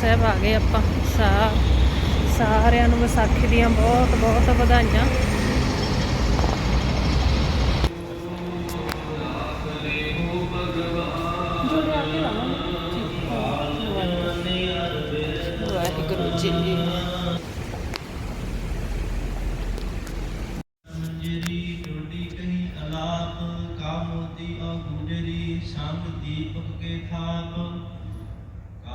ਸਾਹਿਬ ਆ ਗਏ ਆਪਾਂ, ਸਾ, ਸਾਰਿਆਂ ਨੂੰ ਵਿਸਾਖੀ ਦੀਆਂ ਬਹੁਤ ਬਹੁਤ ਵਧਾਈਆਂ। ਵਾਹਿਗੁਰੂ ਜੀ ਮੰਜਰੀ ਟੋਡੀ ਕਹੀ ਸੰਗ ਦੀਪਕ ਕੇ ਥਾਪ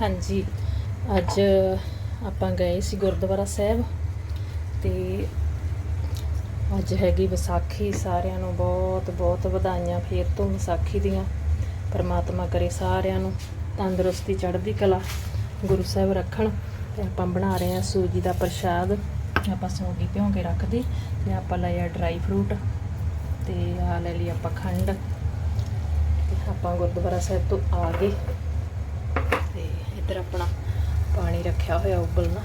ਹਾਂਜੀ, ਅੱਜ ਆਪਾਂ ਗਏ ਸੀ ਗੁਰਦੁਆਰਾ ਸਾਹਿਬ ਤੇ ਅੱਜ ਹੈਗੀ ਵਿਸਾਖੀ, ਸਾਰਿਆਂ ਨੂੰ ਬਹੁਤ ਬਹੁਤ ਵਧਾਈਆਂ, ਫੇਰ ਤੋਂ ਵਿਸਾਖੀ ਦੀਆਂ, ਪਰਮਾਤਮਾ ਕਰੇ ਸਾਰਿਆਂ ਨੂੰ ਤੰਦਰੁਸਤੀ, ਚੜ੍ਹਦੀ ਕਲਾ, ਗੁਰੂ ਸਾਹਿਬ ਰੱਖਣ ਤੇ ਆਪਾਂ ਬਣਾ ਰਹੇ ਹਾਂ ਸੂਜੀ ਦਾ ਪ੍ਰਸ਼ਾਦ। ਆਪਾਂ ਸੂਜੀ ਭਿਉਂ ਕੇ ਰੱਖਦੀ ਤੇ ਆਪਾਂ ਲਿਆ ਡਰਾਈ ਫਰੂਟ ਤੇ ਆ ਲੈ ਲਈ ਆਪਾਂ ਖੰਡ ਤੇ ਆਪਾਂ ਗੁਰਦੁਆਰਾ ਸਾਹਿਬ ਤੋਂ ਆ ਗਏ। ਇੱਧਰ ਆਪਣਾ ਪਾਣੀ ਰੱਖਿਆ ਹੋਇਆ ਉਬਲਣਾ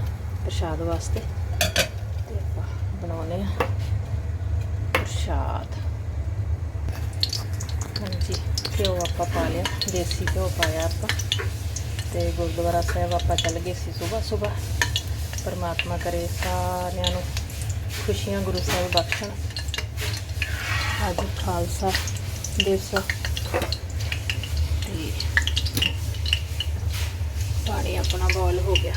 ਪ੍ਰਸ਼ਾਦ ਵਾਸਤੇ। ਤੇ ਆਪਾਂ ਬਣਾਉਨੇ ਆ ਪ੍ਰਸ਼ਾਦ। ਹਾਂਜੀ, ਘਿਓ ਆਪਾਂ ਪਾ ਲਿਆ, ਦੇਸੀ ਘਿਓ ਪਾਇਆ ਆਪਾਂ। ਤੇ ਗੁਰਦੁਆਰਾ ਸਾਹਿਬ ਆਪਾਂ ਚੱਲ ਗਏ ਸੀ ਸਵੇਰ ਸਵੇਰ। ਪਰਮਾਤਮਾ ਕਰੇ ਸਾਰਿਆਂ ਨੂੰ ਖੁਸ਼ੀਆਂ, ਗੁਰੂ ਸਾਹਿਬ ਬਖਸ਼ਣ। ਅੱਜ ਖਾਲਸਾ ਦਿਵਸ ਤੇ ਪਾਣੀ ਆਪਣਾ ਬੋਇਲ ਹੋ ਗਿਆ।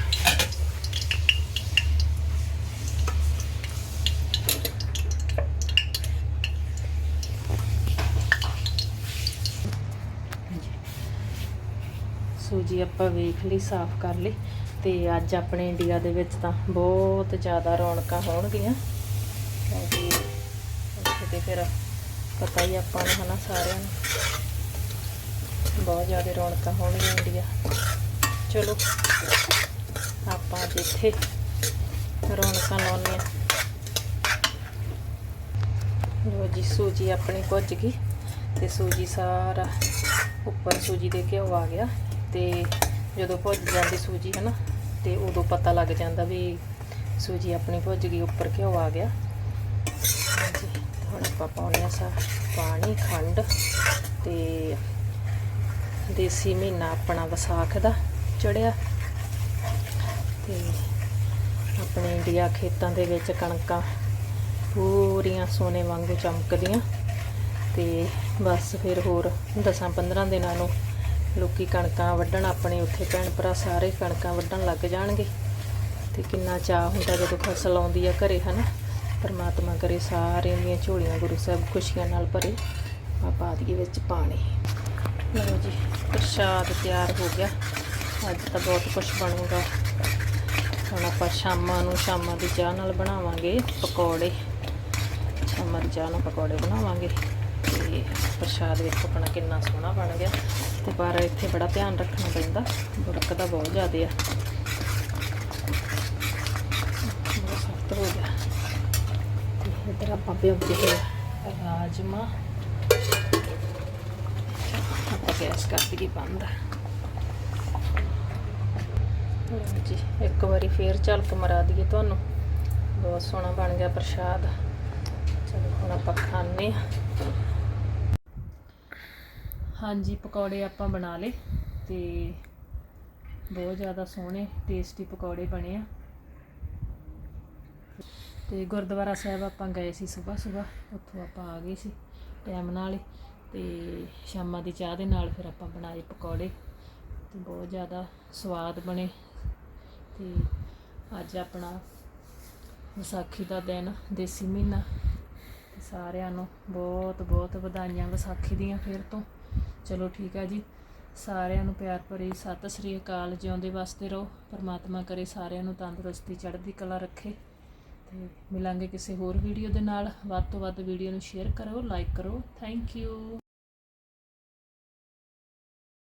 ਸੂਜੀ ਆਪਾਂ ਵੇਖ ਲਈ, ਸਾਫ਼ ਕਰ ਲਈ ਤੇ ਅੱਜ ਆਪਣੇ ਇੰਡੀਆ ਦੇ ਵਿੱਚ ਤਾਂ ਬਹੁਤ ਜ਼ਿਆਦਾ ਰੌਣਕਾਂ ਹੋਣਗੀਆਂ। ਕਿਉਂਕਿ ਉੱਥੇ ਤੇ ਫਿਰ ਪਤਾ ਹੀ ਆਪਾਂ ਨੂੰ ਹਨਾ ਸਾਰਿਆਂ ਨੂੰ। ਬਹੁਤ ਜ਼ਿਆਦਾ ਰੌਣਕਾਂ ਹੋਣਗੀਆਂ ਇੰਡੀਆ। ਚਲੋ। ਆਪਾਂ ਅੱਜ ਇੱਥੇ ਰੌਣਕਾਂ ਲਾਉਂਦੇ ਆ ਲੋ ਜੀ, ਸੂਜੀ ਆਪਣੀ ਭੁੱਜ ਗਈ ਤੇ ਸੂਜੀ ਸਾਰਾ ਉੱਪਰ ਸੂਜੀ ਦੇ ਘਿਓ ਆ ਗਿਆ ਤੇ ਜਦੋਂ ਭੁੱਜ ਜਾਂਦੀ ਸੂਜੀ ਹੈ ਨਾ ਤੇ ਉਦੋਂ ਪਤਾ ਲੱਗ ਜਾਂਦਾ ਵੀ ਸੂਜੀ ਆਪਣੀ ਭੁੱਜ ਗਈ, ਉੱਪਰ ਘਿਓ ਆ ਗਿਆ। ਹਾਂਜੀ, ਹੁਣ ਆਪਾਂ ਪਾਉਂਦੇ ਆ ਸਾ, ਪਾਣੀ, ਖੰਡ ਤੇ ਦੇਸੀ ਮਹੀਨਾ ਆਪਣਾ ਵਿਸਾਖ ਦਾ। ਚੜਿਆ। ਤੇ ਆਪਣੇ ਇੰਡੀਆ ਖੇਤਾਂ ਦੇ ਵਿੱਚ ਕਣਕਾਂ ਪੂਰੀਆਂ ਸੋਨੇ ਵਾਂਗੂ ਚਮਕਦੀਆਂ। ਤੇ ਬਸ ਫਿਰ ਹੋਰ 10-15 ਦਿਨਾਂ ਨੂੰ ਲੋਕੀ ਕਣਕਾਂ ਵੱਢਣ, ਆਪਣੇ ਉੱਥੇ ਭੈਣ ਭਰਾ ਸਾਰੇ ਕਣਕਾਂ ਵੱਢਣ ਲੱਗ ਜਾਣਗੇ। ਤੇ ਕਿੰਨਾ ਚਾਹ ਹੁੰਦਾ ਜਦੋਂ ਫਸਲ ਆਉਂਦੀ ਆ ਘਰੇ, ਹਨਾ? ਪਰਮਾਤਮਾ ਕਰੇ ਸਾਰਿਆਂ ਦੀਆਂ ਝੋਲੀਆਂ, ਗੁਰੂ ਸਾਹਿਬ ਖੁਸ਼ੀਆਂ ਨਾਲ ਭਰੇ ਆ ਪਾ ਦਈਏ ਵਿੱਚ ਪਾਣੀ। ਲਓ ਜੀ, ਪ੍ਰਸ਼ਾਦ ਤਿਆਰ ਹੋ ਗਿਆ। ਅੱਜ ਤਾਂ ਬਹੁਤ ਕੁਝ ਬਣੂਗਾ। ਹੁਣ ਆਪਾਂ ਸ਼ਾਮਾਂ ਨੂੰ ਸ਼ਾਮਾਂ ਦੀ ਚਾਹ ਨਾਲ ਬਣਾਵਾਂਗੇ ਪਕੌੜੇ। ਸ਼ਾਮਾਂ ਦੀ ਚਾਹ ਨਾਲ ਪਕੌੜੇ ਬਣਾਵਾਂਗੇ। ਤੇ ਪ੍ਰਸ਼ਾਦ ਵੇਖੋ ਆਪਣਾ ਕਿੰਨਾ ਸੋਹਣਾ ਬਣ ਗਿਆ। ਤੇ ਪਰ ਇੱਥੇ ਬੜਾ ਧਿਆਨ ਰੱਖਣਾ ਪੈਂਦਾ, ਬੁਰਕ ਬੁੜਕਦਾ ਬਹੁਤ ਜ਼ਿਆਦਾ ਆ। ਬਹੁਤ ਸਖਤ ਹੋ ਗਿਆ। ਤੇ ਇੱਧਰ ਆਪਾਂ ਭਿਉਂਦੇ ਹੋਏ ਰਾਜਮਾ। ਆਪਾਂ ਗੈਸ ਕਰ ਦਈਏ ਬੰਦ। ਲਓ ਜੀ ਇੱਕ ਵਾਰੀ ਫੇਰ ਝਲਕ ਮਰਾ ਦਈਏ ਤੁਹਾਨੂੰ। ਬਹੁਤ ਸੋਹਣਾ ਬਣ ਗਿਆ ਪ੍ਰਸ਼ਾਦ। ਚਲੋ, ਹੁਣ ਆਪਾਂ ਖਾਣੇ ਆ ਹਾਂਜੀ, ਪਕੌੜੇ ਆਪਾਂ ਬਣਾ ਲਏ ਤੇ ਬਹੁਤ ਜ਼ਿਆਦਾ ਸੋਹਣੇ ਟੇਸਟੀ ਪਕੌੜੇ ਬਣੇ ਆ। ਤੇ ਗੁਰਦੁਆਰਾ ਸਾਹਿਬ ਆਪਾਂ ਗਏ ਸੀ ਸਵੇਰ ਸਵੇਰ ਉੱਥੋਂ ਆਪਾਂ ਆ ਗਏ ਸੀ ਟਾਈਮ ਨਾਲ ਹੀ। ਤੇ ਸ਼ਾਮਾਂ ਦੀ ਚਾਹ ਦੇ ਨਾਲ ਫਿਰ ਆਪਾਂ ਬਣਾਏ ਪਕੌੜੇ। ਤੇ ਬਹੁਤ ਜ਼ਿਆਦਾ ਸਵਾਦ ਬਣੇ। ਤੇ ਅੱਜ ਆਪਣਾ ਵਿਸਾਖੀ ਦਾ ਦਿਨ, ਦੇਸੀ ਮਹੀਨਾ। ਸਾਰਿਆਂ ਨੂੰ ਬਹੁਤ ਬਹੁਤ ਵਧਾਈਆਂ ਵਿਸਾਖੀ ਦੀਆਂ ਫਿਰ ਤੋਂ। ਚਲੋ ਠੀਕ ਹੈ ਜੀ। ਸਾਰਿਆਂ ਨੂੰ ਪਿਆਰ ਭਰੀ ਸਤਿ ਸ੍ਰੀ ਅਕਾਲ। ਜਿਉਂਦੇ ਵਸਦੇ ਰਹੋ। ਪਰਮਾਤਮਾ ਕਰੇ ਸਾਰਿਆਂ ਨੂੰ ਤੰਦਰੁਸਤੀ, ਚੜ੍ਹਦੀ ਕਲਾ ਰੱਖੇ। ਤੇ ਮਿਲਾਂਗੇ ਕਿਸੇ ਹੋਰ ਵੀਡੀਓ ਦੇ ਨਾਲ। ਵੱਧ ਤੋਂ ਵੱਧ ਵੀਡੀਓ ਨੂੰ ਸ਼ੇਅਰ ਕਰੋ, ਲਾਈਕ ਕਰੋ। Thank you.